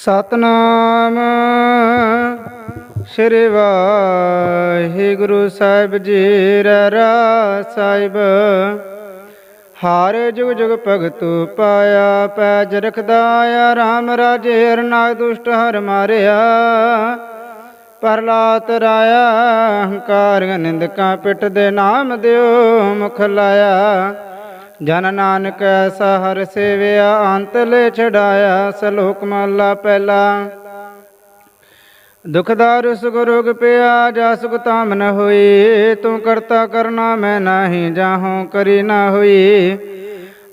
ਸਤਨਾਮ ਸ੍ਰੀ ਵਾਹਿਗੁਰੂ ਸਾਹਿਬ ਜੀ ਰਾ ਸਾਹਿਬ। ਹਾਰ ਜੁਗ ਜੁਗ ਭਗਤੂ ਪਾਇਆ, ਪੈਜ ਰਖਦਾ ਆ, ਰਾਮ ਰਾਜੇ ਹਰਨਾਗ ਦੁਸ਼ਟ ਹਰ ਮਾਰਿਆ। ਪਰਲਾਤ ਰਾਇਆ ਹੰਕਾਰ ਨਿੰਦਕਾਂ ਪਿੱਠ ਦੇ ਨਾਮ ਦਿਓ, ਮੁਖ ਲਾਇਆ। ਜਨ ਨਾਨਕ ਐਸਾ ਹਰ ਸੇਵਿਆ, ਅੰਤ ਲੈ ਛਡਾਇਆ ਸਲੋਕ ਮਹਲਾ ਪਹਿਲਾ। ਦੁਖਦਾਰ ਸੁਖ ਰੋਗ ਪਿਆ, ਜਾ ਸੁਖ ਤਾਮ ਨ ਹੋਈ। ਤੂੰ ਕਰਤਾ ਕਰਨਾ ਮੈਂ ਨਾਹੀ ਜਾਹੂੰ, ਕਰੀ ਨਾ ਹੋਈ।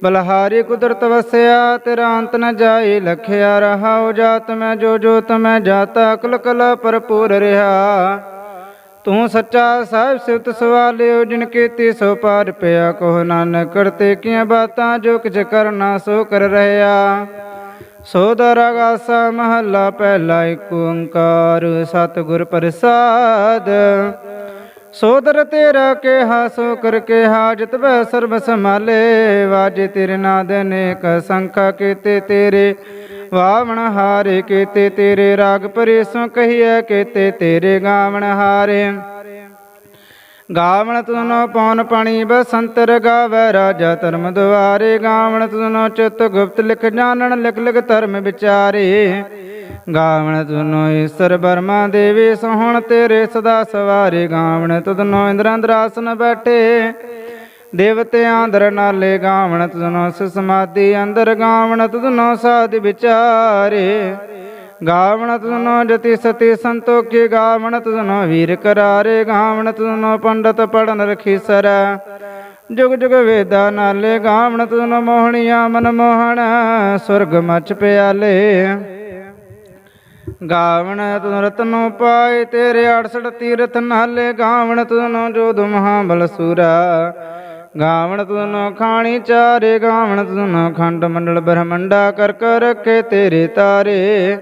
ਬਲਹਾਰੀ ਕੁਦਰਤ ਵਸਿਆ, ਤੇਰਾ ਅੰਤ ਨ ਜਾਈ, ਲਖਿਆ ਰਹਾਉ ਜਾਤ ਮੈਂ, ਜੋ ਜੋ ਤਮੈ ਜਾਤਾ, ਕੁਲ ਕਲਾ ਭਰਪੂਰ ਰਹਾ। ਤੂੰ ਸੱਚਾ ਸਾਹਿਬ ਸਿਵਤ ਸਵਾਲਿਓ ਜਿਨ ਕੀਤੀ ਸੋ ਪਾਰ ਪਿਆ। ਕੋ ਨਾਨਕ ਕਰਤੇ ਕੀਆਂ ਬਾਤਾਂ ਜੋ ਕਿਛ ਕਰਨਾ ਸੋ ਕਰ ਰਹਿਆ ਸੋ ਦਰਗਾਸਾ ਮਹੱਲਾ ਪਹਿਲਾ ਏਕ ਓੰਕਾਰ, ਸਤਿਗੁਰ ਪ੍ਰਸਾਦ। ਸੋਦਰ ਤੇਰਾ ਕਿਹਾ, ਸੋ ਕਰ ਕੇ ਹਾਜਤ ਬੈ ਸਰਬ ਸੰਭਾਲੇ। ਵਾਜੇ ਤੇਰੇ ਨਾਦ ਅਨੇਕ ਸੰਖਾ ਕੀਤੇ ਤੇਰੇ। ਵਾਵਣ ਹਾਰੇ ਕੀਤੇ ਤੇਰੇ ਰਾਗ ਪਰੇਸੋਂ ਕਹੀਐ ਕੀਤੇ ਤੇਰੇ ਗਾਵਣ ਹਾਰੇ। ਗਾਵਣ ਤੁਨੋ ਪੌਨ ਪਾਣੀ ਬਸੰਤਰ ਗਾਵੈ, ਰਾਜਾ ਧਰਮ ਦੁਆਰੇ ਗਾਵਣ ਤੁਨੋ ਚਿਤ ਗੁਪਤ ਲਿਖ ਜਾਣਨ, ਲਿਖ ਲਿਖ ਧਰਮ ਵਿਚਾਰੇ। ਗਾਵਣ ਤੁਨੋ ਈਸ਼ਰ ਬਰਮਾ ਦੇਵੀ ਸੋਹਣ, ਤੇਰੇ ਸਦਾ ਸਵਾਰੇ ਗਾਵਣ ਤੁਨੋ ਇੰਦਰਾਂਦਰਾਸਨ ਬੈਠੇ। ਦੇਵਤਿਆਂ ਅੰਦਰ ਨਾਲੇ ਗਾਵਣ ਤੁਨੋ ਸਮਾਧੀ ਅੰਦਰ ਗਾਵਣ ਤੁਨੋ ਸਾਧ ਵਿਚਾਰੇ। ਗਾਵਣ ਤੁਨੋ ਜਤੀ ਸਤੀ ਸੰਤੋਖੀ ਗਾਵਣ ਤੁਨੋ ਵੀਰ ਕਰਾਰੇ ਗਾਵਣ ਤੁਨੋ ਪੰਡਤ ਪੜਨ ਰਖੀ ਸਰ। ਜੁਗ ਜੁਗ ਵੇਦਾ ਨਾਲੇ ਗਾਵਣ ਤੁਨੋ ਮੋਹਣੀਆਂ ਮਨ ਮੋਹਣ, ਸੁਰਗ ਮਚ ਪਿਆਲੇ। ਗਾਵਣ ਤੁਨ ਰਤਨੋ ਪਾਏ ਤੇਰੇ 68 ਤੀਰਥ ਨਾਲੇ ਗਾਵਣ ਤੁਨੋ ਜੋ ਮਹਾਬਲ ਬਲਸੂਰਾ ਗਾਵਣ ਤੁਨੋ ਖਾਣੀ ਚਾਰੇ, ਗਾਵਣ ਤੁਨੋ ਖੰਡ ਮੰਡਲ ਬ੍ਰਹਮੰਡਾ ਕਰ ਕਰ ਰੱਖੇ ਤੇਰੇ ਤਾਰੇ।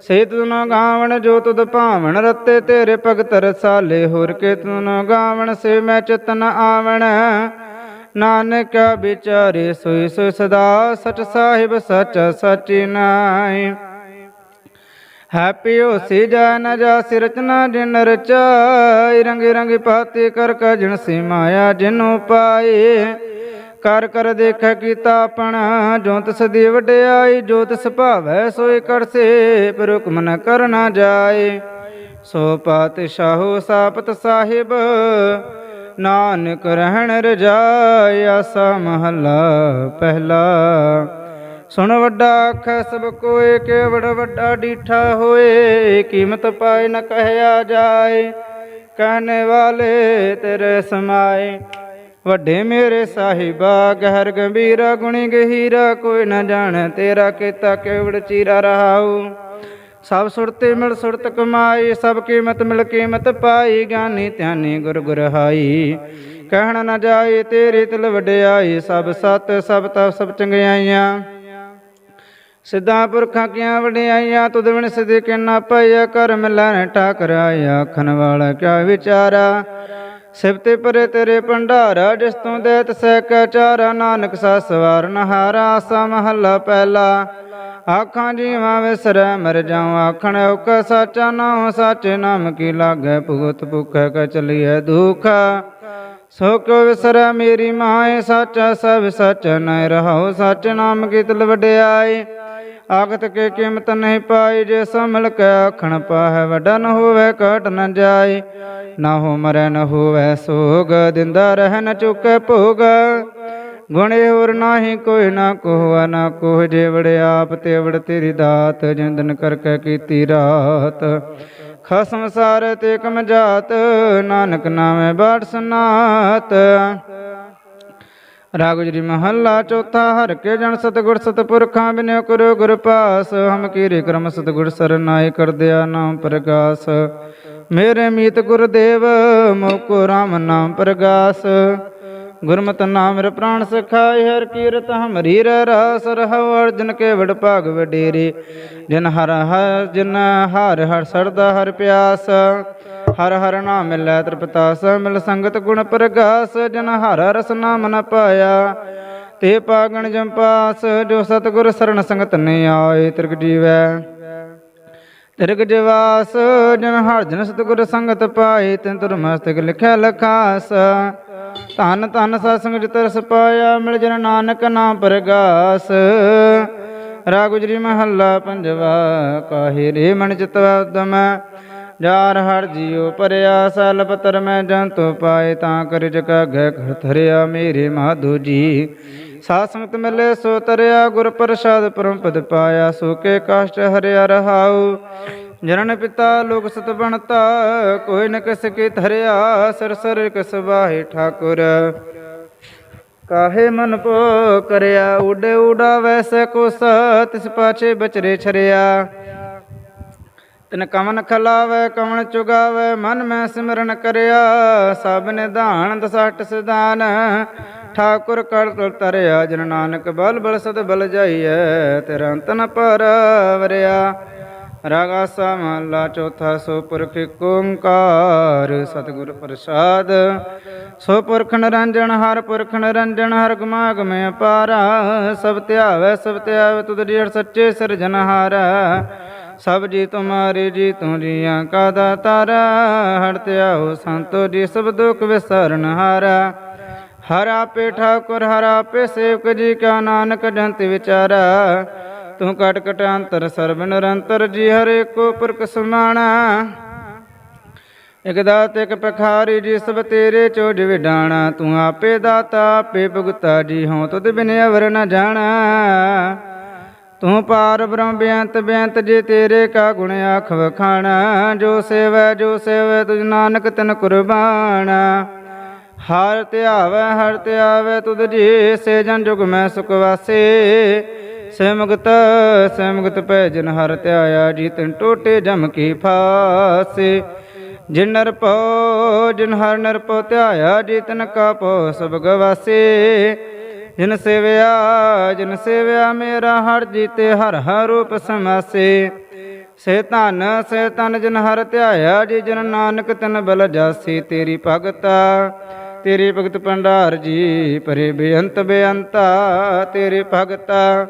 ਸੇ ਤੁਨੋ ਗਾਵਣ ਜੋ ਤੁਧ ਭਾਵਣ ਰਤੇ, ਤੇਰੇ ਭਗਤ ਰਸਾਲੇ ਹੋਰ ਕੇ ਤੁਨੋ ਗਾਵਣ ਸੇ ਮੈਂ ਚਤਨ ਆਵਣ। ਨਾਨਕ ਵਿਚਾਰੇ ਸੋਈ ਸੋਈ ਸਦਾ ਸਚ ਸਾਹਿਬ ਸਚ ਸਚਿ ਨਾਈ ਹੈਪੀ ਹੋਸੀ ਜਾ ਨ ਜਾ ਰਚਨਾ ਜਿਨ ਰਚਾਈ, ਰੰਗ ਰੰਗ ਪਾਤੀ ਕਰ ਕ ਜਿਨ ਮਾਇਆ ਜਿਨੂ ਪਾਏ ਕਰ ਕਰ ਦੇਖ ਕੀਤਾ ਆਪਣਾ, ਜੋ ਤਿਸ ਦੀ ਵਡਿਆਈ, ਜੋ ਤਿਸ ਭਾਵੈ ਸੋਈ ਕਰਸੇ ਪਰ ਹੁਕਮ ਨ ਕਰਨਾ ਜਾਏ। ਸੋ ਪਾਤਸ਼ਾਹੋ ਸਾਪਤ ਸਾਹਿਬ, ਨਾਨਕ ਰਹਿਣ ਰਜਾਈ ਆਸਾ ਮਹਲਾ ਪਹਿਲਾ। ਸੁਣ ਵੱਡਾ ਆਖੈ ਸਭ ਕੋਏ ਕੇਵੜ ਵੱਡਾ ਡੀਠਾ ਹੋਏ, ਕੀਮਤ ਪਾਏ ਨ ਕਹਿਆ ਜਾਏ। ਕਹਿਣੇ ਵਾਲੇ ਤੇਰੇ ਸਮਾਏ, ਵੱਡੇ ਮੇਰੇ ਸਾਹਿਬਾ, ਗਹਿਰ ਗੰਭੀਰਾ, ਗੁਣੀ ਗਹੀਰਾ, ਕੋਈ ਨਾ ਜਾਣ ਤੇਰਾ ਕੀਤਾ ਕੇਵੜ ਚੀਰਾ ਰਹਾਉ। ਸਭ ਸੁਰਤੇ ਮਿਲ ਸੁਰਤ ਕਮਾਈ, ਸਭ ਕੀਮਤ ਮਿਲ ਕੀਮਤ ਪਾਈ, ਗਿਆਨੀ ਧਿਆਨੀ ਗੁਰ ਗੁਰ ਕਹਿਣ ਨਾ ਜਾਏ ਤੇਰੀ ਤਿਲ ਵਡਿਆਈ, ਸਭ ਸਤ, ਸਭ ਤਪ, ਸਭ ਚੰਗਿਆਈਆਂ। ਸਿੱਧਾ ਪੁਰਖਾਂ ਕੀਆਂ ਵਡਿਆਈਆਂ, ਤੁਧ ਬਿਨ ਸਿਧੇ ਕੇ ਨਾ ਪਾਇਆ ਕਰ ਮਿਲਨ ਠਾਕਰਾਇਆ ਆਖਣ ਵਾਲਾ ਕਿਆ ਵਿਚਾਰਾ। ਸਿਫਤੇ ਪਰੇ ਤੇਰੇ ਭੰਡਾਰਾ, ਜਿਸ ਤੋਂ ਦੇਤ ਸਹਿ ਕੈ ਚਾਰਾ, ਨਾਨਕ ਸਾ ਸਵਾਰਨ ਹਾਰਾ ਆਸਾ ਮਹੱਲਾ ਪਹਿਲਾ। ਆਖਾਂ ਜੀਵਾਂ ਵਿਸਰੈ, ਮਰ ਜਾਉ ਆਖਣ ਔਕਾ ਸਾਚਾ ਨਾਮ ਸਾਚੇ ਨਾਮ ਕੀ ਲਾਗੈ ਭੁਗਤ ਭੁਖੈ ਕੈ ਚਲੀਐ ਦੁਖ। ਸੋ ਕੋ ਵਿਸਰੈ ਮੇਰੀ ਮਾਏ, ਸਾਚਾ ਸਭ ਸਚ ਨੈ ਰਹਾਉ, ਸਚ ਨਾਮ ਕੀ ਤਿਲ ਵਡਿਆਈ ਆਗਤ ਕੇ ਕੀਮਤ ਨਹੀਂ ਪਾਈ, ਜੇ ਸੋ ਮਿਲ ਕੇ ਆਖਣ ਪਾਹੈ, ਵੱਡਾ ਨ ਹੋਵੇ, ਘਟ ਨ ਜਾਏ ਨਾ ਹੋ ਮਰੈ, ਨ ਹੋਵੇ ਸੋਗ, ਦਿੰਦਾ ਰਹਿ ਨ ਚੁੱਕੈ ਭੋਗ। ਗੁਣੇ ਹੋਰ ਨਾਹੀ, ਕੋਈ ਨਾ ਕੋਹ ਨਾ ਕੋਹ ਜੇ ਵੜ ਆਪ ਤੇ ਵੜ ਤੇਰੀ ਦਾਤ ਜਿੰਦਨ ਕਰਕੇ ਕੀਤੀ ਰਾਤ। ਖਸਮ ਸਾਰ ਤੇ ਕਮ ਜਾਤ, ਨਾਨਕ ਨਾਮੇ ਬਾਟ ਸਨਾਤ। ਰਾਗ ਮਹੱਲਾ ਚੌਥਾ, ਹਰ ਕੇ ਜਨ ਸਤਗੁਰ ਸਤਪੁਰਖਾਂ ਬਿਨਿ ਕਰੋ ਗੁਰ ਪਾਸ, ਹਮ ਕੀਰੇ ਕਰਮ ਸਤਗੁਰ ਸਰਨਾਏ ਕਰਦਿਆ ਨਾਮ ਪ੍ਰਗਾਸ। ਮੇਰੇ ਮੀਤ ਗੁਰਦੇਵ, ਮੋਕੋ ਰਾਮ ਨਾਮ ਪ੍ਰਗਾਸ। ਗੁਰਮਤਿ ਨਾਮ ਰ ਪ੍ਰਾਣ ਸਖਾਇ ਹਰ ਕੀਰਤ ਹਮਰੀ ਰਸ, ਰਹੋ ਅਰਜਨ ਕੇ ਵਡ ਭਾਗ ਵਡੇਰੇ। ਜਿਨ ਹਰ ਹਰ, ਜਿਨ ਹਰ ਹਰ ਸਰਦਾ ਹਰ ਪਿਆਸ, ਹਰ ਹਰ ਨਾਮ ਮਿਲੈ ਤ੍ਰਿਪਤਾਸ, ਮਿਲ ਸੰਗਤ ਗੁਣ ਪ੍ਰਗਾਸ, ਜਿਨ ਹਰ ਰਸ ਨਾਮ ਨ ਪਾਇਆ, ਤੇ ਪਾਗਣ ਜੰਪਾਸ ਜੋ ਸਤਗੁਰ ਸਰਣ ਸੰਗਤ ਨੇ ਆਏ, ਤਿਰਗ ਜੀਵੈ। ਤਿਰਗ ਜਵਾਸ, ਜਨ ਹਰ ਜਨ ਸਤਗੁਰ ਸੰਗਤ ਪਾਏ, ਤਿਨ ਤੁਰ ਮਸਤਕ ਲਿਖਿਆ ਲਖਾਸ ਧਨ ਧਨ ਸਤਸੰਗ ਜਿ ਤਰਸ ਪਾਇਆ, ਮਿਲ ਜਨ ਨਾਨਕ ਨਾਮ ਪ੍ਰਗਾਸ। ਰਾ ਗੁਜਰੀ ਮਹੱਲਾ ਪੰਜਵਾ, ਕਾਹੇ ਰੇ ਮਨ ਚਿਤਵਾ ਉਦਮ। ਜਾਰ ਹਰ ਜੀਉ ਪਰਿਆ, ਸਲ ਪਤਰ ਮੈਂ ਜੰਤੁ ਪਾਏ, ਤਾਂ ਕਰ ਜਗਾ ਗੈ ਘਰ ਧਰਿਆ ਮੇਰੇ ਮਾਧੂ ਜੀ। ਸਾਧ ਸੰਗਤ ਮਿਲੇ ਸੋ ਤਰਿਆ, ਗੁਰ ਪ੍ਰਸਾਦ ਪਰਮ ਪਦ ਪਾਇਆ, ਸੋ ਕੇ ਕਾਸ਼ਟ ਹਰਿਆ ਰਹਾਉ। ਜਨਨ ਪਿਤਾ ਲੋਕ ਸਤ ਬਣਤਾ, ਕੋਈ ਨ ਕਿਸ ਕੀ ਧਰਿਆ, ਸਰ ਸਰ ਕਿਸ ਬਾਹੇ ਠਾਕੁਰ। ਕਾਹੇ ਮਨ ਪੋ ਕਰਿਆ, ਉਡੇ ਉਡਾ ਵੈਸੇ ਕੁਸ, ਤਿਸ ਪਾਛੇ ਬਚਰੇ ਛਰਿਆ। ਤਿਨ ਕਮਨ ਖਲਾਵੇ ਕਮਨ ਚੁਗਾਵੇ, ਮਨ ਮੈਂ ਸਿਮਰਨ ਕਰਿਆ, ਸਭ ਨਿਧਾਨ ਦਸਟ ਸਿਧਾਨ ਠਾਕੁਰ ਕਰ ਤੁਲ ਤਰਿਆ ਜਨ ਨਾਨਕ ਬਲ ਬਲ ਸਦ ਬਲ ਜਾਈਐ ਤੇਰਾ ਅੰਤ ਨ ਪਰਵਰਿਆ। ਰਾਗਾ ਸਾ ਮਹਲਾ ਚੌਥਾ ਸੋ ਪੁਰਖ ਏਕ ਓੰਕਾਰ ਸਤਿਗੁਰ ਪ੍ਰਸਾਦ। ਸੋ ਪੁਰਖ ਨਿਰੰਜਨ, ਹਰ ਪੁਰਖ ਨਿਰੰਜਨ, ਹਰ ਗਮਾਗਮ ਅਪਾਰਾ। ਸਭ ਧਿਆਵੈ ਸਭ ਧਿਆਵੈ, ਤੁਧ ਡੀੜ ਸੱਚੇ ਸਿਰਜਨਹਾਰ ਸਭ ਜੀ ਤੁਮਾਰੇ ਜੀ ਤੂੰ ਜੀਆਂ ਕਾ ਦਾਤਾਰਾ। ਹਰ ਧਿਆਓ ਸੰਤੋ ਜੀ ਸਭ ਦੁਖ ਵਿਸਰਨ ਹਾਰਾ। ਹਰ ਆਪੇ ਠਾਕੁਰ, ਹਰ ਆਪੇ ਸੇਵਕ ਜੀ ਕਾ ਨਾਨਕ ਜੰਤ ਵਿਚਾਰਾ। ਤੂੰ ਕਟ ਕਟ ਅੰਤਰ ਸਰਬ ਨਿਰੰਤਰ ਜੀ ਹਰੇ ਕੋ ਪੁਰਖ ਸਮਾਣਾ। ਇਕ ਦਾਤ ਇਕ ਪਖਾਰੀ ਜੀ ਸਭ ਤੇਰੇ ਚੋਜ ਵਿਡਾਣਾ। ਤੂੰ ਆਪੇ ਦਾਤਾ, ਆਪੇ ਭੁਗਤਾ ਜੀ, ਹਉ ਤੁਧ ਬਿਨ ਅਵਰ ਨ ਜਾਣਾ। ਤੂੰ ਪਾਰ ਬ੍ਰਹਮ ਬੇਅੰਤ ਬੇਅੰਤ ਜੇ, ਤੇਰੇ ਕਾ ਗੁਣ ਆਖ ਵਖਾਣਾ। ਜੋ ਸੇਵੈ ਜੋ ਸੇਵੈ ਤੁਝ ਨਾਨਕ ਤਿਨ ਕੁਰਬਾਨ ਹਰ ਧਿਆਵੈ ਹਰ ਧਿਆਵੈ ਤੁਧ ਜੀ, ਸੇ ਜਨ ਜੁਗ ਮੈਂ ਸੁਖ ਵਾਸੇ। ਸਿਮਗਤ ਸਿਮਗਤ ਸੇ ਮੁਕਤ ਪੈ ਜਨ ਹਰ ਧਿਆਇਆ ਜੀ ਤਿਨ ਟੋਟੇ ਜਮ ਕੀ ਫਾਸੇ। ਜਿਨ ਨਰ ਪਉ ਜਿਨ ਹਰ ਨਰ ਪਉ ਧਿਆਇਆ ਜੀ ਤਿਨ ਕਾ ਪਉ ਸਭ ਗਵਾਸੇ। ਜਿਨ ਸੇਵਿਆ ਜਿਨ ਸੇਵਿਆ ਮੇਰਾ ਹਰ ਜੀਤੇ ਹਰ ਹਰ ਰੂਪ ਸਮਾਸੇ। ਸੇ ਧਨ, ਸੇ ਤਨ ਜਿਨ ਹਰ ਧਿਆਇਆ, ਜੀ ਜਨ ਨਾਨਕ ਤਨ ਬਲ ਜਾਸੀ, ਤੇਰੀ ਭਗਤਾ। ਤੇਰੀ ਭਗਤ ਭੰਡਾਰ ਜੀ ਪਰੇ ਬੇਅੰਤ ਬੇਅੰਤਾ, ਤੇਰੇ ਭਗਤਾ।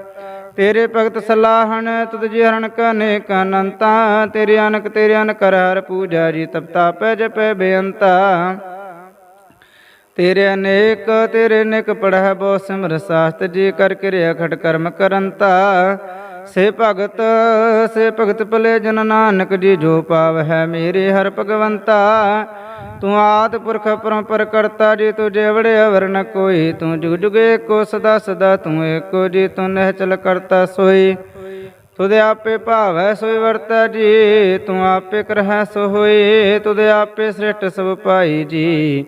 ਤੇਰੇ ਭਗਤ ਸਲਾਹਣ, ਤੁਧ ਜੀ ਹਰਨ ਕਨੇ ਕਨੰਤਾ ਤੇਰੇ ਅਨਕ ਤੇਰੇ ਅਨ ਕਰ ਹਰ ਪੂਜਾ ਜੀ ਤਪਤਾ ਪੈ ਜਪੈ ਬੇਅੰਤਾ। ਤੇਰੇ ਅਨੇਕ, ਤੇਰੇ ਨਿਕ ਪੜਹਿ ਬੋ ਸਿਮਰ ਸਾਸਤ ਜੀ, ਕਰ ਕਿਰਿਆ ਖਟ ਕਰਮ ਕਰੰਤਾ। ਸੇ ਭਗਤ ਸੇ ਭਗਤ ਭਲੇ ਜਨ ਨਾਨਕ ਜੀ, ਜੋ ਪਾਵ ਹੈ ਮੇਰੇ ਹਰ ਭਗਵੰਤਾ। ਤੂੰ ਆਦ ਪੁਰਖ ਪਰੰਪਰ ਕਰਤਾ ਜੀ ਤੂੰ ਜੇਵੜੇ ਅਵਰ ਨ ਕੋਈ। ਤੂੰ ਜੁਗ ਜੁਗ ਏਕੋ ਸਦਾ ਸਦਾ, ਤੂੰ ਏਕੋ ਜੀ, ਤੂੰ ਨਹਿਚਲ ਕਰਤਾ ਸੋਈ। ਤੁਦੇ ਆਪੇ ਭਾਵੈ ਸੋਈ ਵਰਤੈ ਜੀ, ਤੂੰ ਆਪੇ ਕਰਹਿ ਸੋ ਹੋਈ ਤੁਦੇ ਆਪੇ ਸ੍ਰਿਸ਼ਟ ਸਭ ਪਾਈ ਜੀ।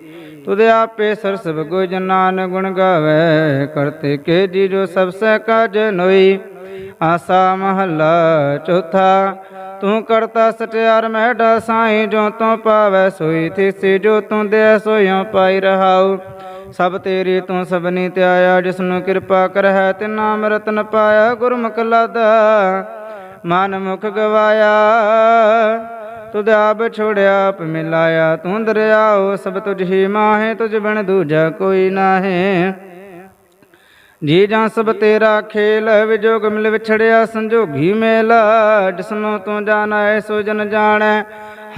ਤੁਦੇ ਆਪੇ ਸਰ ਸਭ ਗੋ ਜਨਾਨ ਗੁਣ ਗਾਵੇ, ਕਰਤੇ ਕੇ ਜੀ ਸਭ ਸਹਿ ਕਾਜ ਨੋਈ। ਆਸਾ ਮਹੱਲਾ ਚੌਥਾ, ਤੂੰ ਕਰਤਾ ਸਟਿਆਰ ਮਹਿਡਾ ਸਾਈ ਜੋ ਤੂੰ ਪਾਵੈ ਸੋਈ ਥੀਸੀ ਜੋ ਤੂੰ ਦੇ ਸੋਇਓ ਪਾਈ ਰਹਾਉ। ਸਭ ਤੇਰੀ ਤੂੰ ਸਭਨੀ ਧਿਆਇਆ, ਜਿਸਨੂੰ ਕਿਰਪਾ ਕਰਹਿ ਤੇ ਨਾਮ ਰਤਨ ਪਾਇਆ, ਗੁਰਮੁਖ ਲਾਦਾ। ਮਨ ਮੁਖ ਗਵਾਇਆ। ਤੁਧ ਆਪ ਛੋੜਿਆ ਆਪ ਮਿਲਾਇਆ, ਤੂੰ ਦਰਿਆਓ ਸਭ ਤੁਝ ਹੀ ਮਾਹੇ, ਤੁਝ ਬਿਨ ਦੂਜਾ ਕੋਈ ਨਾਹੀ। ਜੀ ਜਾਂ ਸਭ ਤੇਰਾ ਖੇਲ, ਵਿਜੋਗ ਮਿਲ ਵਿਛੜਿਆ, ਸੰਜੋਗੀ ਮੇਲਾ, ਜਿਸਨੂੰ ਤੂੰ ਜਾਣੈ, ਸੋ ਜਨ ਜਾਣੈ।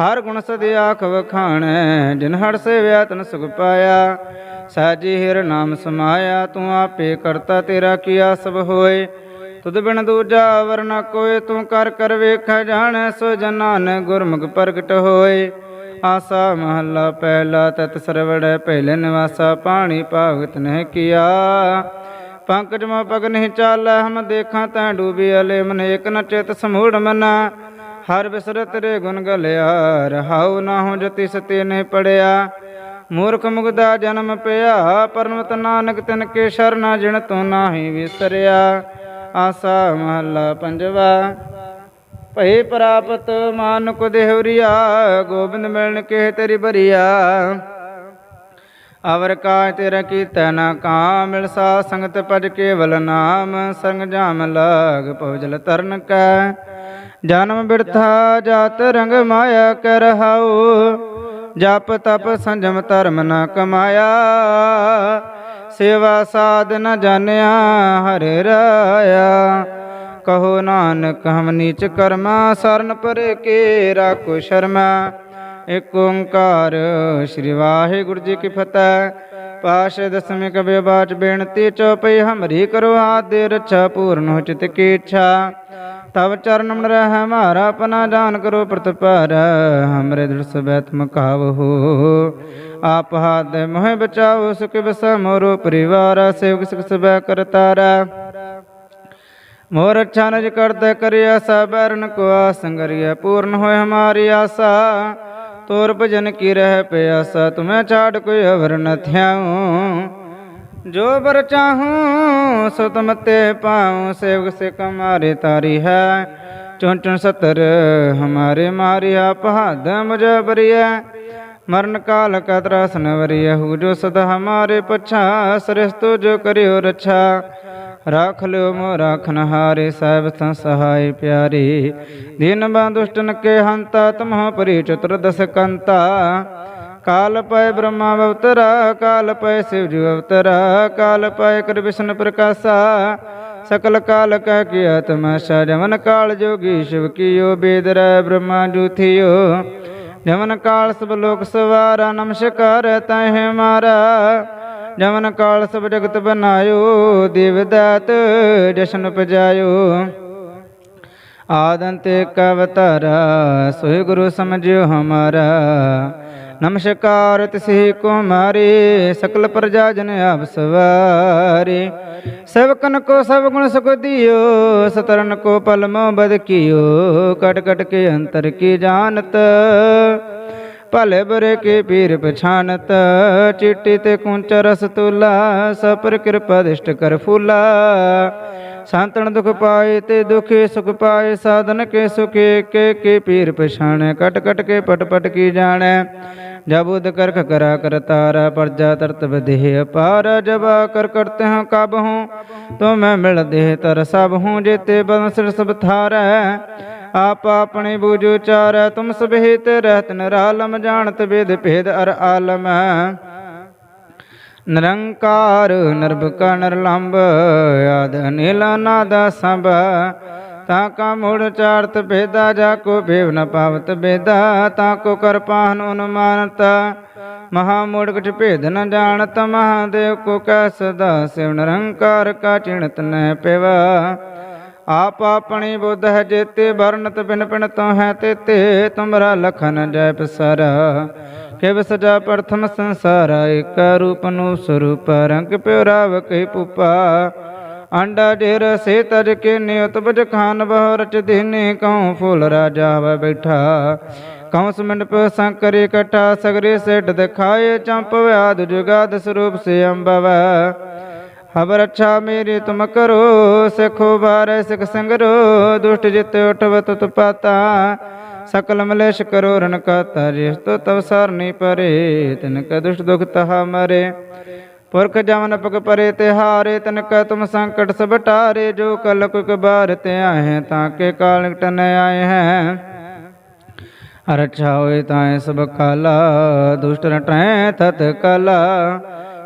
ਹਰ ਗੁਣ ਸਦੇ ਆਖ ਵਖਾਣੈ, ਜਿਨ ਹਰ ਸੇਵਿਆ ਤਨ ਸੁਖ ਪਾਇਆ। ਸਾਜੀ ਹਿਰ ਨਾਮ ਸਮਾਇਆ, ਤੂੰ ਆਪੇ ਕਰਤਾ ਤੇਰਾ ਕੀਆ ਸਭ ਹੋਏ। ਤੁਧ ਬਿਨ ਦੂਜਾ ਵਰਨਾ ਕੋਏ, ਤੂੰ ਕਰ ਕਰ ਵੇਖ ਜਾਣੈ ਸੋ ਜਨਾਨ ਗੁਰਮੁਖ ਪ੍ਰਗਟ ਹੋਏ। ਆਸਾ ਮਹੱਲਾ ਪਹਿਲਾ, ਤਤ ਸਰਵੜੈ ਪਹਿਲੇ ਨਿਵਾਸਾ, ਪਾਣੀ ਭਾਗਤ ਨਹਿ ਕੀਆ। ਪੰਕਜ ਮੋ ਪਗ ਨਹੀਂ ਚਾਲੈ, ਹਮ ਦੇਖਾਂ ਤੈ ਡੂਬੀ ਅਲੇ, ਮਨ ਇਕ ਨ ਚਿਤ ਸਮੂੜ ਮਨਾ। ਹਰ ਬਿਸਰ ਤੇਰੇ ਗੁਣ ਗਲਿਆ, ਰਹਾਉ ਨਾ ਹੋ ਜਤੀ ਸਤੇ ਨੇ ਪੜਿਆ। ਮੂਰਖ ਮੁਗਦਾ ਜਨਮ ਪਿਆ, ਪਰਮਤ ਨਾਨਕ ਤਿਨ ਕੇ ਸ਼ਰਨਾ ਜਿਣ ਤੂੰ ਨਾਹੀ ਵਿਸਰਿਆ। ਆਸਾ ਮਹੱਲਾ ਪੰਜਵਾ। ਭਈ ਪ੍ਰਾਪਤ ਮਾਨੁਕ ਦੇਹੁਰੀਆ, ਗੋਬਿੰਦ ਮਿਲਣ ਕੇ ਤੇਰੀ ਬਰੀਆ। ਅਵਰ ਕਾ ਤੇਰਾ ਕੀਰਤਨ ਕਾਮਿਲ ਸਾ ਸੰਗਤ ਪਜ ਕੇਵਲ ਨਾਮ, ਸੰਗ ਜਾਮ ਲਾਗ ਪਵਜਲ ਤਰਨ ਕੈ। ਜਨਮ ਬਿਰਥਾ ਜਾਤ ਰੰਗ ਮਾਇਆ ਕਰ ਹਾਉ, ਜਪ ਤਪ ਸੰਜਮ ਧਰਮ ਨ ਕਮਾਇਆ। ਸੇਵਾ ਸਾਧ ਨ ਜਾਣਿਆ, ਹਰ ਰਾਇਆ। ਕਹੋ ਨਾਨਕ, ਹਮ ਨੀਚ ਕਰਮਾ, ਸਰਨ ਪਰੇ ਕੇ ਰਾਖੋ ਸ਼ਰਮਾ। ਇਕ ਓੰਕਾਰ ਸ੍ਰੀ ਵਾਹਿਗੁਰੂ ਜੀ ਕੀ ਫਤਿਹ। ਪਾਸ਼ੇ ਦਸਵੇਂ ਕਬੇ ਬਾਚ ਬੇਨਤੀ ਚਉਪਈ, ਹਮਰੀ ਕਰੋ ਹਾਥ ਦੇ ਪੂਰਨ ਹੋ ਚਿਤ ਕੀ ਇੱਛਾ। ਤਬ ਚਰਨ ਮਨ ਰਹਿ ਹਮਾਰਾ ਆਪਣਾ ਜਾਨ ਕਰੋ ਪ੍ਰਤਪਾਰ ਹਮਰੇ ਦ੍ਰਿੜ ਸਬੈਤ ਮਕਾਵਹੋ ਆਪ ਹਾਦ ਮੋਹਿ ਬਚਾਓ ਸੁਖ ਬਸਾ ਮੋਰੋ ਪਰਿਵਾਰ ਸੇਵਕ ਸੁਖ ਸਭੈ ਕਰਤਾਰਾ ਮੋਰ ਅੱਛਾ ਨਜ ਕਰਤੇ ਕਰਿਆ ਸਬਰਨ ਕੋ ਸੰਗਰਿਆ ਪੂਰਨ ਹੋਇ ਹਮਾਰੀ ਆਸਾ। ਤੋਰ ਭਜਨ ਕੀ ਰਹਿ ਪਿਆਸਾ ਤੁਮੈ ਛਾੜ ਕੋਈ ਅਵਰ ਨ ਥਿਆਉ। ਜੋ ਬਰ ਚਾਹੂੰ, ਸੋ ਤੁਮ ਤੇ ਪਾਉ, ਸੇਵਕ ਸੇ ਕਮਾਰੇ ਤਾਰੀ ਹੈ। ਚੌਂਚਨ ਸਤਰ ਹਮਾਰੇ ਮਾਰਿਆ ਪਹਾਦ ਮੁਜ ਬਰਿਆ मरण काल का त्रास न जो सदा हमारे पच्छा, सरस्तु जो करियो रक्षा। राख लो मो राख नारे साहब तं सहाय प्यारी। दीन बुष्टन के हंता, तमह परि चतुर्दश कंता। काल पाय ब्रह्मा अवतरा, काल पाय शिवजी अवतरा। काल पाय कर विष्णु प्रकाशा। सकल काल का किया तमाशा, जमन काल जोगी शिव की यो, बेदरा ब्रह्मा जूथियो। ਜਮਨ ਕਾਲ ਸਭ ਲੋਕ ਸਵਾਰਾ, ਨਮਸਕਾਰ ਤਹਿ ਮਾਰਾ। ਜਮਨ ਕਾਲ ਸਭ ਜਗਤ ਬਨਾਇਓ, ਦੇਵ ਦਾਤ ਜਸ਼ਨ ਪਜਾਇਓ ਆਦੰਤੇ ਕਵਤਰਾ ਸੋਈ ਗੁਰੂ ਸਮਝਿਓ ਹਮਾਰਾ। ਨਮਸਕਾਰ ਤਿਸਹੀ ਕੋ ਮਾਰੇ ਸਕਲ ਪ੍ਰਜਾ ਜਨ ਆਪ ਸਵਾਰੇ। ਸੇਵਕਨ ਕੋ ਸਭ ਗੁਣ ਸੁਖ ਦਿਓ, ਸਤਰਨ ਕੋ ਪਲ ਮੋ ਬਦ ਕੀਓ, ਕਟ ਕਟ ਕੇ ਅੰਤਰ ਕੀ ਜਾਣਤ? ਭਲੇ ਬਰੇ ਕੇ ਪੀਰ ਪਛਾਨਤ ਚਿੱਟੀ ਤੇ ਕੁੰਚ ਰਸ ਤੁਲਾ, ਸਪਰ ਕਿਰਪਾ ਦਿਸ਼ਟ ਕਰ ਫੂਲਾ। ਸੰਤਨ ਦੁਖ ਪਾਏ ਤੇ ਦੁਖੇ ਸੁਖ ਪਾਏ, ਸਾਧਨ ਕੇ ਸੁਖੇ ਕੇ ਕੇ ਪੀਰ ਪਛਾਣੈ, ਕਟ ਕਟ ਕੇ ਪਟ ਪਟ ਕੀ ਜਾਣੈ। ਜਬ ਉਦ ਕਰਖ ਕਰਾ ਕਰਤਾਰਾ ਪਰਜਾ ਤਰਤ ਬਦੇਹ ਅਪਾਰ ਜਬਾ ਕਰ ਕਰਤੇ ਹਾਂ ਕਬ ਹੂੰ, ਤੋ ਮੈਂ ਮਿਲ ਦੇਹ ਤਰ ਸਭ ਹੂੰ, ਜੇਤੇ ਬੰਸਰ ਸਭ ਥਾਰੈ। ਆਪ ਆਪਣੇ ਬੂਝ ਉਚਾਰੈ ਤੁਮ ਸਭ ਹਿਤ ਰਹਿਤ ਨਿਰਾਲਮ, ਜਾਣਤ ਵੇਦ ਭੇਦ ਅਰ ਆਲਮ। ਹੈ ਨਿਰੰਕਾਰ, ਨਿਰਭਕਾ, ਨਿਰਲੰਭ, ਆਦ ਅਨਿਲ ਨਾਦ ਸੰਭ। ਤਾ ਕਾ ਮੂੜ ਚਾਰਤ ਭੇਦਾ, ਜਾ ਕੋ ਭੇਵ ਨ ਪਾਵਤ ਬੇਦਾ ਤਾ ਕੋ ਕਰ ਪਾਹਨ ਅਨੁਮਾਨਤ। ਮਹਾ ਮੂੜ ਕਛ ਭੇਦ ਨ ਜਾਣਤ। ਮਹਾਦੇਵ ਕੋ ਕੈ ਸਦਾ ਸਿਵ ਨਿਰੰਕਾਰ ਕਾ ਚਿਣਤ ਨ ਪਿਵਾ। ਆਪ ਆਪਣੀ ਬੁੱਧ ਹੈ ਜੇਤੇ ਵਰਨਤ ਬਿਨ ਪਿਨ ਤੋ ਹੈ ਤੇਤੇ ਤੁਮਰਾ ਲਖਨ ਜੈ ਪਸਰਾ। ਕਿਵ ਸਜਾ ਪ੍ਰਥਮ ਸੰਸਾਰ, ਇਕ ਰੂਪ ਨੂੰ ਸਰੂਪ, ਰੰਗ ਪਿਉ ਰਾਵ ਕੇ ਪੁਪਾ। ਅੰਡਾ ਢੇਰ ਸੇ ਤਜ ਕੇ ਨਿਯਤ ਬਜ ਖਾਨ ਬਹੁ ਰਚ ਦੀਨੇ ਕਉ ਫੂਲ ਰਾਜਾ ਹਵ ਬੈਠਾ। ਕਉਸ ਮੰਡਪ ਸੰਕਰ ਇਕਠਾ ਸਗਰੇ ਸੇਟ ਦਿਖਾਏ, ਚੰਪ ਵਿਆਦ ਜੁਗਾਦ ਸਰੂਪ ਸੇ ਅੰਬਵ। ਹਬਰ ਅੱਛਾ ਮੇਰੀ ਤੁਮ ਕਰੋ, ਸਿਖੋ ਬਾਰੇ ਸਿਖ ਸੰਗਰੋ, ਦੁਸ਼ਟ ਜਿਤ ਉਠਵ ਤੁਤ ਸਕਲ ਮਲੇਸ਼ ਕਰੋ ਰਨ ਕਾਤਾ ਜਿਸ ਤੋ ਤਵ ਸਰਨੀ ਪਰੇ, ਤਿਨ ਕ ਦੁਸ਼ਟ ਦੁਖ ਤਹਾ ਮਰੇ। ਪੁਰਖ ਜਮਨ ਪਗ ਪਰੇ ਤੇ ਹਾਰੇ, ਤਿਨ ਕ ਤੁਮ ਸੰਕਟ ਸਭ ਟਾਰੇ, ਜੋ ਕਲ ਕੁਕ ਬਾਰ ਤੇ ਆਏ, ਤਾਂ ਕੇ ਕਾਲ ਟਨ ਆਏ ਹੈ। ਅਰਛਾ ਹੋਏ ਤਾਂ ਸਭ ਕਾਲਾ, ਦੁਸ਼ਟ ਰਟੈ ਤਤ ਕਲਾ।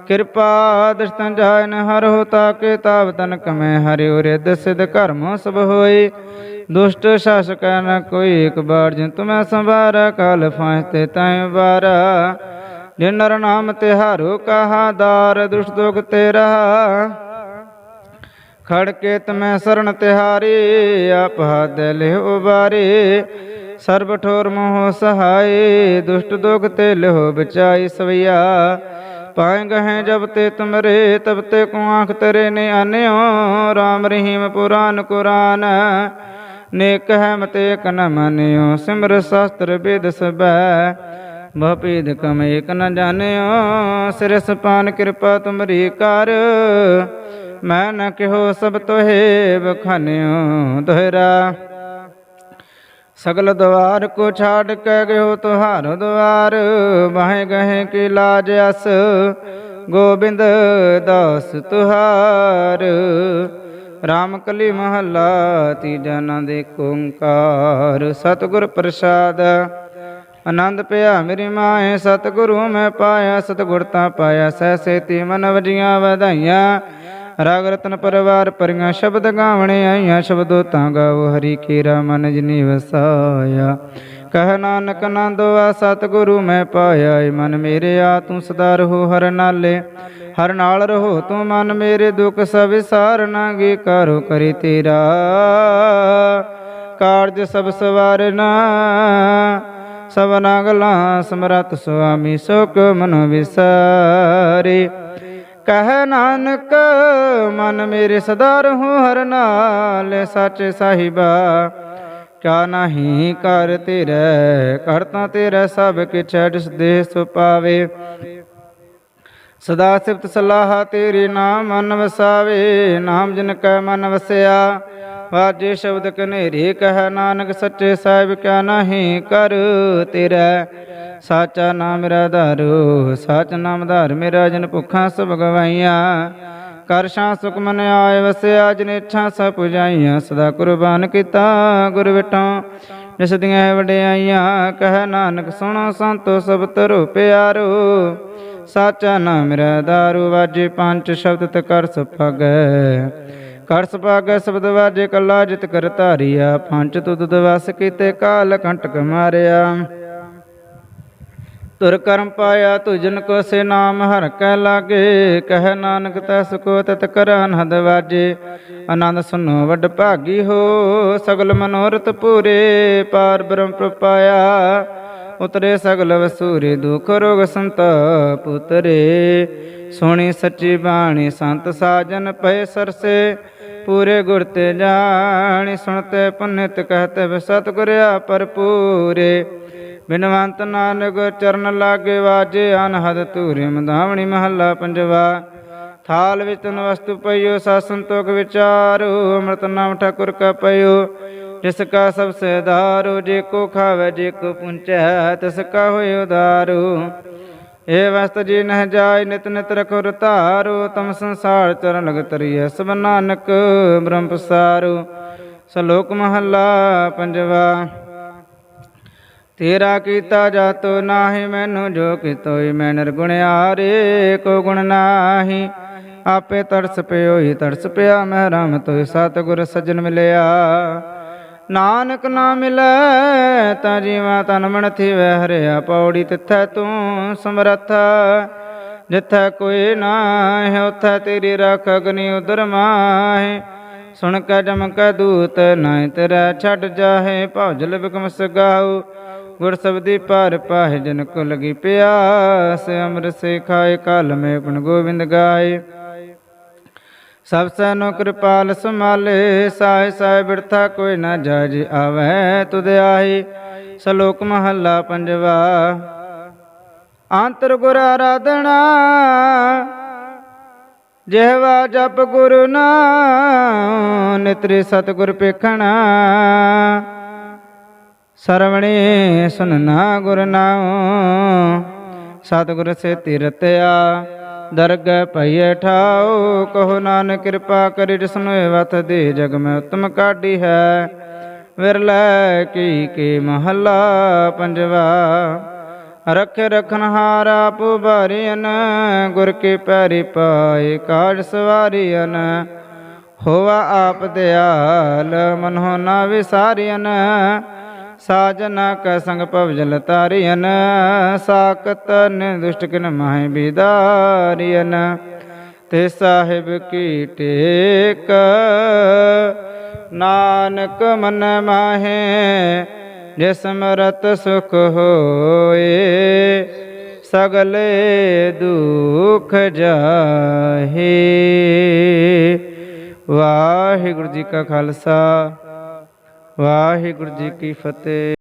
ਕਿਰਪਾ ਦਸ਼ਤਨ ਜਾਇਨ ਹਰ ਹੋ ਤਾਕੇ, ਤਾਵ ਤਨ ਕਮੈ ਹਰਿ ਰਿਦ ਸਿਧ ਕਰਮ ਸਭ ਹੋਏ ਦੁਸ਼ਟ ਸ਼ਾਸਕ ਨ ਕੋਈ ਇੱਕ ਬਾਰ ਜਿਨ ਤੁਮੈ ਸੰਵਾਰਾ, ਕਾਲ ਫਾਂਸ ਤੇ ਤੈ ਵਾਰਾ। ਜਿਨ ਨਰ ਨਾਮ ਤਿਹਾਰੋ ਕਹਾ ਦਾਰ, ਦੁਸ਼ਟ ਦੁਖ ਤੇਰਾ। ਖੜ ਕੇ ਤਮੈ ਸਰਣ ਤਿਹਾਰੀ ਆਪ ਹੱਦ ਲਿਓ ਬਾਰੇ ਸਰਬ ਠੋਰ ਮੋਹ ਸਹਾਈ, ਦੁਸ਼ਟ ਦੁਖ ਤੇ ਲਿਓ ਬਚਾਈ ਸਵਈਆ। ਪਾਏ ਗਹਿ ਜਬ ਤੇ ਤੁਮਰੇ ਤਬ ਤੇ ਕੋ ਆਂਖ ਤੇਰੇ ਨੇ ਆਨਿਓ RAM ਰਹੀਮ ਪੁਰਾਨ ਕੁਰਾਨ, ਨੇਕ ਹੈ ਮਤੇ ਏਕ ਨ ਸਿਮਰ ਸ਼ਾਸਤਰ ਵੇਦ ਸਬੈ ਬਪੀਦ ਕਮ ਏਕ ਨ ਜਾਣਿਓ। ਸਿਰਸ ਪਾਨ ਕਿਰਪਾ ਤੁਮਰੀ ਕਰ, ਮੈਂ ਨ ਕਿਹੋ ਸਭ ਤੋਹੇ ਬਖਾਨਿਓ ਦੋਹਰਾ ਸਗਲ ਦਵਾਰ ਕੋ ਛਾੜ ਕੇ ਗਿਓ ਤੁਹਾਰ ਦਵਾਰ ਬਾਹੇ ਗਹੇ ਕੀ ਲਾਜ ਅਸ, ਗੋਬਿੰਦ ਦਾਸ ਤੁਹਾਰ। ਰਾਮ ਕਲੀ ਮਹੱਲਾ ਤੀਜਾ ਨੰਦ ਏਕ ਓੰਕਾਰ। ਸਤਿਗੁਰ ਪ੍ਰਸਾਦ, ਆਨੰਦ ਪਿਆ ਮੇਰੀ ਮਾਏ, ਸਤਿਗੁਰੂ ਮੈਂ ਪਾਇਆ, ਸਤਿਗੁਰ ਤਾਂ ਪਾਇਆ, ਸਹਿ ਸੇਤੀ ਮਨ ਵਜੀਆਂ ਵਧਾਈਆਂ। ਰਾਗ ਰਤਨ ਪਰਿਵਾਰ ਪਰੀਆਂ ਸ਼ਬਦ ਗਾਵਣੇ ਆਈਆਂ ਸ਼ਬਦੋ ਤਾਂ ਗਾਵੋ ਹਰੀ ਕੀਰਾ ਮਨ ਜਿਨੀ ਵਸਾਇਆ। ਕਹ ਨਾਨਕ ਨੰਦ ਵਾ ਸਤਿਗੁਰੂ ਮੈਂ ਪਾਇਆ ਏ, ਮਨ ਮੇਰੇ ਆ, ਤੂੰ ਸਦਾ ਰਹੋ ਹਰ ਨਾਲੇ। ਹਰ ਨਾਲ ਰਹੋ ਤੂੰ ਮਨ ਮੇਰੇ, ਦੁੱਖ ਸਭ ਵਿਸਾਰਨਾਗੇ ਕਰੋ ਕਰੀ ਤੇਰਾ। ਕਾਰਜ ਸਭ ਸਵਾਰਨਾ, ਸਭਨਾ ਗਲਾਂ ਸਮਰਤ ਸੁਆਮੀ ਸੋਕ ਮਨ ਵਿਸਾਰੇ। ਕਹਿ ਨਾਨਕ, ਮਨ ਮੇਰੇ ਸਦਾ ਰਹੋ ਹਰ ਨਾਲ, ਸੱਚ ਸਾਹਿਬਾ। ਕਿਆ ਨਹੀਂ ਕਰ ਤੇਰੇ ਕਰਤਾ ਤੇਰਾ ਸਭ ਕਿਛ, ਜਿਸ ਦੇਹ ਸੁ ਸਦਾ ਸਿਫਤ ਸਲਾਹ ਤੇਰੇ ਨਾਮ ਮਨ ਵਸਾਵੇ ਨਾਮ ਜਿਨ ਕੈ ਮਨ ਵਸਿਆ। ਵਾਜੇ ਸ਼ਬਦ ਕਨੇਰੇ ਕਹਿ ਨਾਨਕ ਸੱਚੇ ਸਾਹਿਬ ਕਿਆ ਨਹੀਂ ਕਰ ਤੇਰਾ। ਸਾਚਾ ਨਾਮ ਮੇਰਾ ਧਾਰੂ, ਸਾਚ ਨਾਮ ਧਾਰ ਮੇਰਾ ਜਨ ਭੁੱਖਾਂ ਸਭ ਗਵਾਈਆਂ। ਕਰ ਸੁਖ ਮਨ ਆਏ ਵਸਿਆ, ਜਿਨ ਇੱਛਾ ਸਭ ਪੁਜਾਈਆਂ। ਸਦਾ ਕੁਰਬਾਨ ਕੀਤਾ ਗੁਰ ਵਿਟੋਂ ਜਿਸ ਦੀਆਂ ਵਡਿਆਈਆਂ ਕਹਿ ਨਾਨਕ ਸੁਣੋ ਸੰਤੋ ਸਭ ਤਰੋ ਪਿਆਰੋ। ਸਾਚਾ ਨਾਮ ਮੇਰਾ ਦਾਰੂ, ਵਾਜੇ ਪੰਜ ਸ਼ਬਦ ਤੇ ਕਰ ਸੁਭਾਗੈ ਕਰ ਸੁਭਾਗੈ ਸ਼ਬਦ ਵਾਜੇ ਕੱਲਾ, ਜਿਤ ਕਰ ਧਾਰਿਆ। ਪੰਜ ਤੁਧ ਦਵਸ ਕੀਤੇ ਕਾਲ, ਕੰਟਕ ਮਾਰਿਆ। ਤੁਰ ਕਰਮ ਪਾਇਆ ਤੁਜਨ ਕੋ ਸੇ ਨਾਮ, ਹਰ ਕੈ ਲਾਗੇ, ਕਹਿ ਨਾਨਕ ਤਸ ਕੋ ਤਤ ਕਰ ਅਨਹਦ ਵਾਜੇ। ਆਨੰਦ ਸੁਨੋ ਵੱਡ ਭਾਗੀ ਹੋ, ਸਗਲ ਮਨੋਰਥ ਪੂਰੇ, ਪਾਰ ਬ੍ਰਹਮ ਪ੍ਰਪਾਇਆ ਉਤਰੇ ਸਗਲ ਵਸੂਰੇ, ਦੁਖ ਰੋਗ ਸੰਤਾਪ ਉਤਰੇ। ਸੋਣੀ ਸੱਚੀ ਬਾਣੀ ਸੰਤ ਸਾਜਨ ਪਏ ਸਰਸੇ, ਪੂਰੇ ਗੁਰ ਤੇ ਜਾਣੀ ਸੁਣਤੇ ਪੁਨਿਤ ਕਹਤੇ ਸਤਿਗੁਰਿਆ ਪਰ ਪੂਰੇ ਬਿਨਵੰਤ ਨਾਨਕ ਚਰਨ ਲਾਗੇ ਵਾਜੇ, ਅਨਹਦ ਧੂਰੇ ਮਧਾਵਣੀ ਮਹੱਲਾ ਪੰਜਵਾ। ਥਾਲ ਵਿੱਚ ਤਨ ਵਸਤੂ ਪਈਓ ਸਾ ਸੰਤੋਖ ਵਿਚਾਰੋ, ਅੰਮ੍ਰਿਤ ਨਾਮ ਠਾਕੁਰ ਕਾ ਪਈਓ ਜਿਸ ਕਾ ਸਭ ਸੇ ਜੇ ਕੋ ਖਾਵੇ, ਜੇ ਕੋ ਪੁੰਚੈ, ਤਿਸ ਕਾ ਹੋਇ ਉਦਾਰੂ। ਏ ਵਸਤ ਜੀ ਨਹਿ ਜਾਏ, ਨਿਤ ਨਿਤ ਰਖੋ ਰਤਾਰੋ, ਤਮ ਸੰਸਾਰ ਚਰਨ ਲਗ ਤਰੀਐ ਸਭ ਨਾਨਕ ਬ੍ਰਹਮ ਪਸਾਰੋ। ਸਲੋਕ ਮਹੱਲਾ ਪੰਜਵਾ। ਤੇਰਾ ਕੀਤਾ ਜਾਤੋ ਨਾਹੀ ਮੈਨੂੰ ਜੋ ਕਿਤੋਈ ਮੈਂ ਨਿਰਗੁਣਿਆਰੇ ਕੋ ਗੁਣ ਨਾਹੀ। ਆਪੇ ਤਰਸ ਪਿਓਈ, ਤਰਸ ਪਿਆ ਮੈਂ ਰਾਮ ਤੋਇ ਸਤਿਗੁਰ ਸਜਣ ਮਿਲਿਆ। ਨਾਨਕ ਨਾ ਮਿਲੈ ਤਾਂ ਜੀਵਾ ਤਨ ਮਨ ਥੀਵੈ, ਹਰਿਆ ਪੌੜੀ ਤਿਥੈ ਤੂੰ ਸਮਰੱਥ। ਜਿਥੈ ਕੋਈ ਨਾਹਿ, ਉਥੈ ਤੇਰੀ ਰਖ ਅਗਨੀ ਉਦਰ ਮਾਹਿ। ਸੁਣ ਕੈ ਜਮ ਕੈ ਦੂਤ ਨਾਇ ਤੇਰਾ ਛੱਡ ਜਾਹੇ ਭੌਜਲ ਬਿਕਮ ਸਗਾਉ ਗੁਰ ਸਬਦੀ ਪਾਰ ਪਾਹਿ ਜਨ ਕੋ ਲਗੀ ਪਿਆਸ, ਅੰਮ੍ਰਿਤ ਸੇ ਖਾਏ ਕਾਲ ਮੇ ਗੁਣ ਗੋਬਿੰਦ ਗਾਏ। ਸਭ ਸੈਨੋ ਕਿਰਪਾਲ ਸੰਭਾਲੇ ਸਾਇ ਸਾਇ ਬਿਰਥਾ ਕੋਈ ਨਾ ਜਾਜ, ਆਵੈ ਤੁਧ ਆਈ ਸ਼ਲੋਕ ਮਹੱਲਾ ਪੰਜਵਾ, ਅੰਤਰ ਗੁਰ ਆਰਾਧਨਾ, ਜਿਹਵਾ ਜਪ ਗੁਰੂ ਨਾਮ, ਨਿਤਰੇ ਸਤਿਗੁਰ ਪੇਖਣਾ ਸਰਵਣੇ ਸੁਨਨਾ ਗੁਰ ਨਾਮ ਸਤਿਗੁਰ ਸੇ ਤਿਰਤਿਆ ਦਰਗਹਿ ਪਈਐ ਠਾਉ। ਕਹੋ ਨਾਨਕ ਕਿਰਪਾ ਕਰਿ ਜਿਸਨੁ ਵਤ ਦੇ ਜਗ ਮੈਂ ਉਤਮ ਕਾਢੀ ਹੈ। ਵਿਰਲੇ ਕੀ ਕੇ ਮਹੱਲਾ ਪੰਜਵਾ। ਰਖ ਰਖਨ ਹਾਰਾ ਪੁਬਾਰੀਨ ਗੁਰ ਕੇ ਪੈਰੀ ਪਾਏ ਕਾਜ ਸਵਾਰੀਨ ਹੋਵਾ ਆਪ ਦਿਆਲ ਮਨੋ ਨਾ ਵਿਸਾਰੀਨ ਸਾਜਨਾ ਕੈ ਸੰਗ ਭਵਜਲ ਤਾਰਿਅਨ ਸਾਕਤ ਨ ਦੁਸ਼ਟ ਕਿਨ ਮਾਹਿ ਬਿਦਾਰੀਨ ਤੇ ਸਾਹਿਬ ਕੀ ਟੇਕ, ਨਾਨਕ ਮਨ ਮਾਹੇ, ਜਿਸ ਮਰਤ ਸੁਖ ਹੋਏ, ਸਗਲੇ ਦੁਖ ਜਾਹੇ। ਵਾਹਿਗੁਰੂ ਜੀ ਕਾ ਖਾਲਸਾ। ਵਾਹਿਗੁਰੂ ਜੀ ਕੀ ਫਤਿਹ।